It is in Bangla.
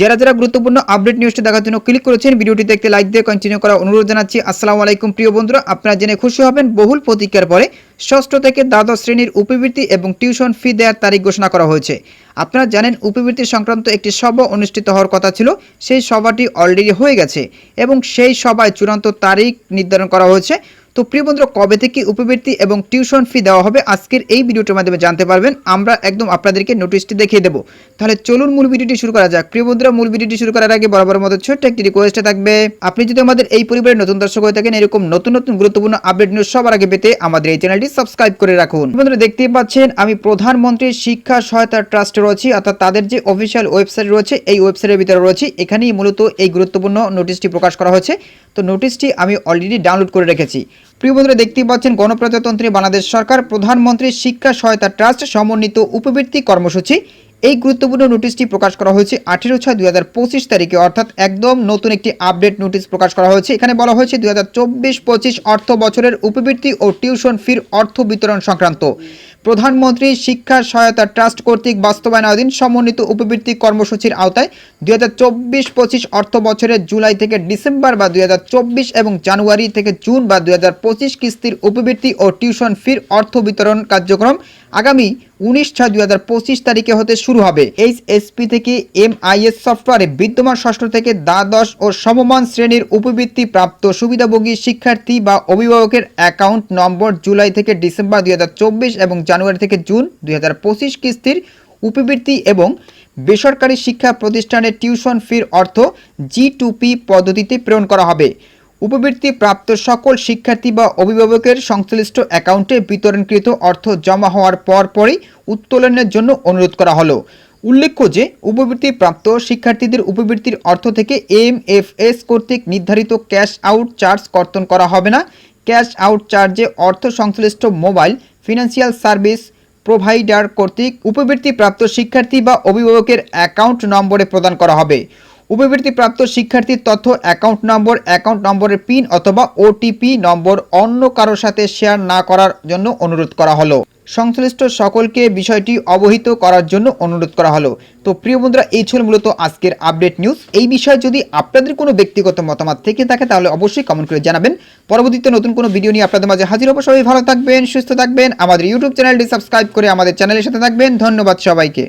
যারা যারা গুরুত্বপূর্ণ আপডেট নিউজটি দেখার জন্য ক্লিক করেছেন ভিডিওটি দেখতে লাইক দিয়ে কন্টিনিউ করার অনুরোধ জানাচ্ছি। আসসালামু আলাইকুম প্রিয় বন্ধুরা, আপনারা জেনে খুশি হবেন, বহুল প্রতীক্ষার পরে ষষ্ঠ থেকে দ্বাদশ শ্রেণির উপবৃত্তি এবং টিউশন ফি দেওয়ার তারিখ ঘোষণা করা হয়েছে। আপনারা জানেন, উপবৃত্তি সংক্রান্ত একটি সভা অনুষ্ঠিত হওয়ার কথা ছিল, সেই সভাটি অলরেডি হয়ে গেছে এবং সেই সভায় চূড়ান্ত তারিখ নির্ধারণ করা হয়েছে। তো প্রিয় বন্ধুরা, কবে থেকে উপবৃত্তি এবং টিউশন ফি দেওয়া হবে আজকের এই ভিডিওটির মাধ্যমে জানতে পারবেন। আমরা একদম আপনাদেরকে নোটিশটি দেখিয়ে দেবো। তাহলে চলুন মূল ভিডিওটি শুরু করা যাক। প্রিয় বন্ধুরা, মূল ভিডিওটি শুরু করার আগে বরাবর মতো ছোট্ট একটি রিকোয়েস্টে থাকবে, আপনি যদি আমাদের এই পরিবারের নতুন দর্শক হয়ে থাকেন, এরকম নতুন নতুন গুরুত্বপূর্ণ আপডেট নিউজ সবার আগে পেতে আমাদের এই চ্যানেলটি সাবস্ক্রাইব করে রাখুন। বন্ধুরা, দেখতেই পাচ্ছেন, আমি প্রধানমন্ত্রীর শিক্ষা সহায়তা ট্রাস্টে রয়েছি, অর্থাৎ তাদের যে অফিসিয়াল ওয়েবসাইট রয়েছে, এই ওয়েবসাইটের ভিতরে রয়েছে। এখানেই মূলত এই গুরুত্বপূর্ণ নোটিশটি প্রকাশ করা হয়েছে। তো নোটিশটি আমি অলরেডি ডাউনলোড করে রেখেছি। প্রিয় বন্ধুরা, দেখতেই পাচ্ছেন, গণপ্রজাতন্ত্রী বাংলাদেশ সরকার, প্রধানমন্ত্রী শিক্ষা সহায়তা ট্রাস্ট, সমন্বিত উপবৃত্তি কর্মসূচি। এই গুরুত্বপূর্ণ নোটিশটি প্রকাশ করা হয়েছে আঠেরো ছয় দুই তারিখে, অর্থাৎ একদম নতুন একটি আপডেট নোটিশ প্রকাশ করা হয়েছে। এখানে বলা হয়েছে দুই হাজার অর্থ বছরের উপবৃত্তি ও টিউশন ফির অর্থ বিতরণ সংক্রান্ত। প্রধানমন্ত্রী শিক্ষা সহায়তা ট্রাস্ট কর্তৃক বাস্তবায়নাধীন সমন্বিত উপবৃত্তি কর্মসূচির আওতায় দুই হাজার চব্বিশ পঁচিশ অর্থ বছরের জুলাই থেকে ডিসেম্বর বা দুই হাজার চব্বিশ এবং জানুয়ারি থেকে জুন বা দুই হাজার পঁচিশ কিস্তির উপবৃত্তি ও টিউশন ফির অর্থ বিতরণ কার্যক্রম আগামী উনিশ ছয় দুই হাজার পঁচিশ তারিখে হতে শুরু হবে। এইচএসপি থেকে এম এমআইএস সফটওয়্যারে বিদ্যমান ষষ্ঠ থেকে দ্বাদশ ও সমমান শ্রেণির উপবৃত্তি প্রাপ্ত সুবিধাভোগী শিক্ষার্থী বা অভিভাবকের অ্যাকাউন্ট নম্বর জুলাই থেকে ডিসেম্বর দুই হাজার চব্বিশ এবং জানুয়ারি থেকে জুন দুই হাজার পঁচিশ কিস্তির উপবৃত্তি এবং বেসরকারি শিক্ষা প্রতিষ্ঠানের টিউশন ফির অর্থ জি টু পি পদ্ধতিতে প্রেরণ করা হবে। উপবৃত্তি প্রাপ্ত সকল শিক্ষার্থী বা অভিভাবকের সংশ্লিষ্ট অ্যাকাউন্টে বিতরণকৃত অর্থ জমা হওয়ার পর পরই উত্তোলনের জন্য অনুরোধ করা হলো। উল্লেখ্য যে, উপবৃত্তি প্রাপ্ত শিক্ষার্থীদের উপবৃত্তির অর্থ থেকে এম এফ এস কর্তৃক নির্ধারিত ক্যাশ আউট চার্জ কর্তন করা হবে না। ক্যাশ আউট চার্জে অর্থ সংশ্লিষ্ট মোবাইল ফিনান্সিয়াল সার্ভিস প্রোভাইডার কর্তৃক উপবৃত্তিপ্রাপ্ত শিক্ষার্থী বা অভিভাবকের অ্যাকাউন্ট নম্বরে প্রদান করা হবে। উপবৃত্তি প্রাপ্ত শিক্ষার্থীর তথ্য, অ্যাকাউন্ট নম্বর, অ্যাকাউন্ট নম্বরের পিন অথবা ওটিপি নম্বর অন্য কারোর সাথে শেয়ার না করার জন্য অনুরোধ করা হলো। সংশ্লিষ্ট সকলকে বিষয়টি অবহিত করার জন্য অনুরোধ করা হলো। তো প্রিয় বন্ধুরা, এই ছিল মূলত আজকের আপডেট নিউজ। এই বিষয়ে যদি আপনাদের কোনো ব্যক্তিগত মতামত থেকে থাকে, তাহলে অবশ্যই কমেন্ট করে জানাবেন। পরবর্তীতে নতুন কোনো ভিডিও নিয়ে আপনাদের মাঝে হাজির হব। সবাই ভালো থাকবেন, সুস্থ থাকবেন। আমাদের ইউটিউব চ্যানেলটি সাবস্ক্রাইব করে আমাদের চ্যানেলের সাথে থাকবেন। ধন্যবাদ সবাইকে।